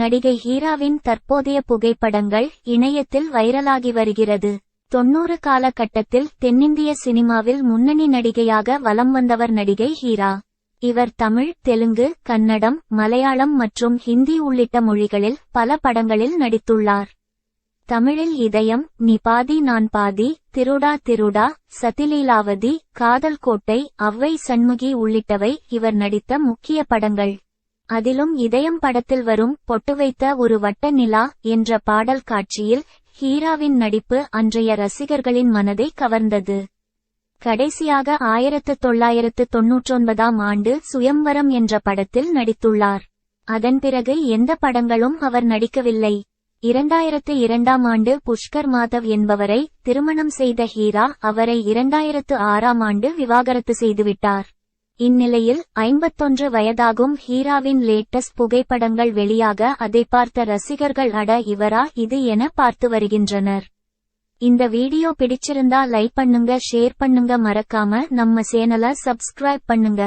நடிகை ஹீராவின் தற்போதைய புகைப்படங்கள் இணையத்தில் வைரலாகி வருகிறது. தொன்னூறு காலகட்டத்தில் தென்னிந்திய சினிமாவில் முன்னணி நடிகையாக வலம் வந்தவர் நடிகை ஹீரா. இவர் தமிழ் தெலுங்கு கன்னடம் மலையாளம் மற்றும் ஹிந்தி உள்ளிட்ட மொழிகளில் பல படங்களில் நடித்துள்ளார். தமிழில் இதயம் நீ பாதி நான் பாதி திருடா திருடா சதிலீலாவதி காதல் கோட்டை அவ்வை சண்முகி உள்ளிட்டவை இவர் நடித்த முக்கிய படங்கள். அதிலும் இதயம் படத்தில் வரும் பொட்டு வைத்த ஒரு வட்ட நிலா என்ற பாடல் காட்சியில் ஹீராவின் நடிப்பு அன்றைய ரசிகர்களின் மனதை கவர்ந்தது. கடைசியாக ஆயிரத்து தொள்ளாயிரத்து தொன்னூற்றொன்பதாம் ஆண்டு சுயம்வரம் என்ற படத்தில் நடித்துள்ளார். அதன் பிறகு எந்த படங்களும் அவர் நடிக்கவில்லை. இரண்டாயிரத்து இரண்டாம் ஆண்டு புஷ்கர் மாதவ் என்பவரை திருமணம் செய்த ஹீரா அவரை இரண்டாயிரத்து ஆறாம் ஆண்டு விவாகரத்து செய்துவிட்டார். இந்நிலையில் ஐம்பத்தொன்று வயதாகும் ஹீராவின் லேட்டஸ்ட் புகைப்படங்கள் வெளியாக அதை பார்த்த ரசிகர்கள் அட இவரா? இது என பார்த்து வருகின்றனர். இந்த வீடியோ பிடிச்சிருந்தா லைக் பண்ணுங்க ஷேர் பண்ணுங்க மறக்காம நம்ம சேனலை சப்ஸ்கிரைப் பண்ணுங்க.